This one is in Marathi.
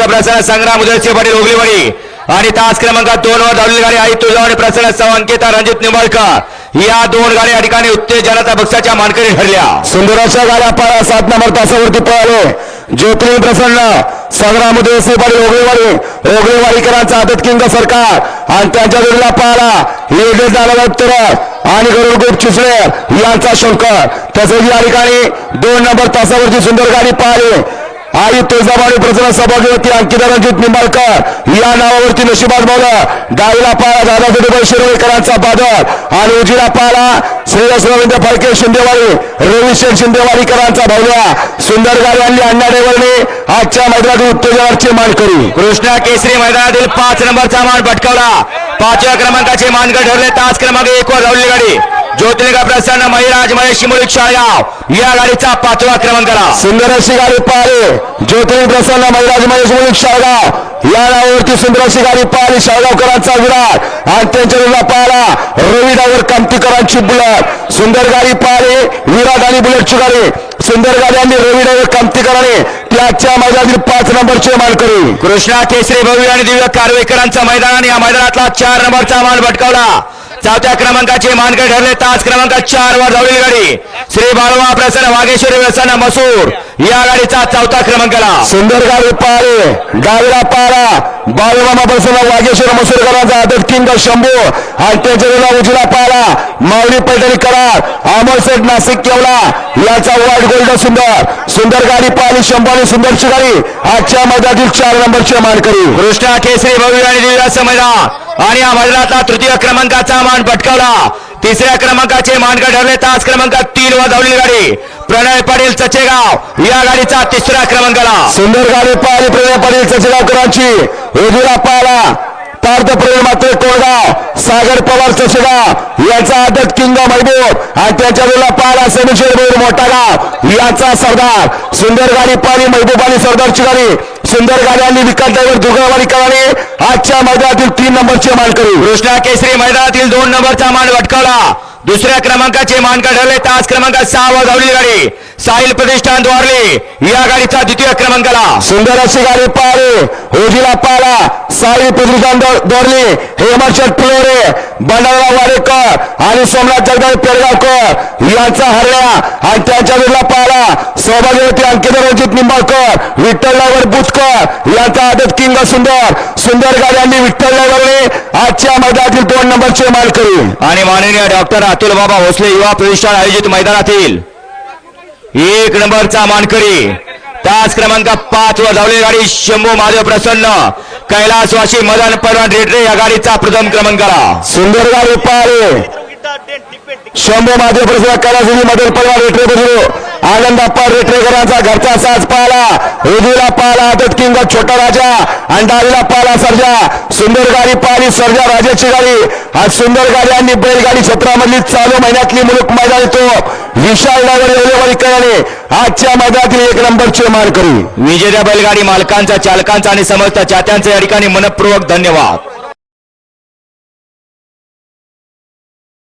प्रसन्न संग्राम उदयसिंह पाटील ओगलीवाडी आणि तास क्रमांक दोन वर धावलेली गाडी आई तुझा आणि प्रसन्न सव अंकिता रणजित निंबाळकर. या दोन गाड्या या ठिकाणी उत्तेजनाचा पक्षाच्या मानकरी ठरल्या. सुंदराच्या गाड्या पारा सात नंबर तासावरती पळाले. ज्योतिर्लिंग प्रसन्न संग्राम उदयसिंह पाटील ओगळेवाडी ओगळेवाडीकरांचा आदत किंग सरकार. आणि त्यांच्या जोडीला पाहला योगेश दादा उत्तर आणि गरुडगोप चिचळे यांचा शंकर. तसेच या ठिकाणी दोन नंबर तासावरची सुंदर गाडी पाहिली. आई तुळजाबाई प्रसन्न सभागृहती अंकिता रणजित निंबाळकर या नावावरती नशिबात भावलं डावीला पाळा दादा दुबई शिरोळेकरांचा बादल आणि उजीला पाळा श्रेयस रवींद्र फडके शिंदेवाडी. रविशेख शिंदेवाडीकरांचा भावल्या सुंदर गाडी आणली अण्णा डेवरने आजच्या मैदानातील उत्तेजनाची मानकरी कृष्णा केसरी मैदानातील पाच नंबरचा मान भटकावला पाचव्या क्रमांकाचे मानगड ठरले. तास क्रमांक एक वर गाडी. ज्योतिर्लिंग प्रसन्न महिराज महेश शिमुलिक शाळगाव या गाडीचा पाचवा क्रमांकाला सुंदर अशी गाडी पाहिली. ज्योतिर्लिंग प्रसन्न महिराज महेश मुलीक शाळगाव या नावावरती सुंदर अशी गाडी पाहिली. शाळगावकरांचा विराट आणि त्यांच्या विरोधात पाहिला. रवी डावर कामतीकरांची बुलेट. सुंदर गाडी पाहिली. विराट आणि बुलेटची गाडी. सुंदर गाडी आणि रवी डावर कामतीकरांनी त्याच्या मैदानातील पाच नंबरचे मानकरी कृष्णा केसरी भव्य आणि दिव्य कारवेकरांचा मैदान. या मैदानातला चार नंबरचा मान भटकावला. चौथ्या क्रमांकाचे मानकड ठरले. तास क्रमांक चार वर धावलेली गाडी. श्री बाळवा प्रसन्न वागेश्वरी व्यसन मसूर. या गाडीचा चौथा क्रमांकाला. सुंदर गाडी पाहिली डावीला पारा बाळूमामा प्रसन्न वागेश्वर मसूरकरांचा आदत किंग शंभू. आणि त्याच्या उजला पाला माऊली पैठणी करार अमोल सेठ नाशिक केवला. याचा व्हाईट गोल्ड सुंदर. सुंदर गाडी पाहिली शंभू आणि सुंदरची गाडी. आजच्या मैदानातील चार नंबरचे मानकरी. कृष्णा केसरी भव्य आणि दिव्य असं मैदान. आणि या मैदानातला तृतीय क्रमांकाचा मान पटकावला. तिसऱ्या क्रमांकाचे मानगड ठरले. तास क्रमांक तीन वर धावलेली गाडी. प्रणय पाटील चचेगाव या गाडीचा तिसऱ्या क्रमांकाला. सुंदर गाडी पाहिली प्रणय पाटील चचेगावकरांची उजवीला पाहिला. पार्थ प्रेम मात्र कोळगाव सागर पवार चचेगाव यांचा आदत किंग महबूब आणि त्यांच्या वेळेला पाहिला समीशेर मोठा गाव. याचा सरदार. सुंदर गाडी पाहिली महबूब आणि सरदारची गाडी. सुंदर गाडी आणि विकास ड्रायव्हर दुर्गावाडी कराने आजच्या मैदानातील तीन नंबरचे मानकरी. कृष्णा केसरी मैदानातील दोन नंबरचा मान भटकावला. दुसऱ्या क्रमांकाचे मान ठरले. तास क्रमांक सहा व धावलेली गाडी. साहिल प्रतिष्ठान द्वारले. या गाडीचा द्वितीय क्रमांकाला सुंदर अशी गाडी पाहिली उजीला पाला साई प्रतिष्ठान दोरली. हेमंत शेठ फुलोरे. बंडारा वाडेकर आणि सोमनाथ जगदाळ पेडगावकर यांचा हरल्या आणि त्यांच्या विरोधात पाहिला सौभाग्यवती अंकित रणजित निंबाळकर विठ्ठल नावर बुचकर यांचा आदत किंग सुंदर. सुंदर गाडी आणि विठ्ठल नावरने आजच्या मैदानातील दोन नंबरचे मालकरी. आणि माननीय डॉक्टर अतुल बाबा भोसले युवा प्रतिष्ठान आयोजित मैदानातील एक नंबरचा मानकरी. तास क्रमांक पाच वर धावलेली गाडी शंभू महादेव प्रसन्न. कैलासवासी मदन परवान रेटरे या गाडीचा प्रथम क्रमांकाला. सुंदर गाडी पाहिली. शंभू माझे प्रसन्न कैलासवासी मदन परवान रेटरे बसलो आनंद अप्पा रेटरेकरांचा घरचा साज पाहला. उजवीला पाहला आदत किंग छोटा राजा. आणि डावीला पाहला सर्जा. सुंदर गाडी पाहिली सर्जा राजाची गाडी. आज सुंदर गाडी आणि बैलगाडी क्षेत्रामधली चालू महिन्यातली मुलूक मैदान येतो विशाल डायवर एवढेवाडी आजच्या मैदानातील एक नंबरचे मानकरी. विजेत्या बैलगाडी मालकांचा चालकांचा आणि समस्त चात्यांचा या ठिकाणी मनपूर्वक धन्यवाद.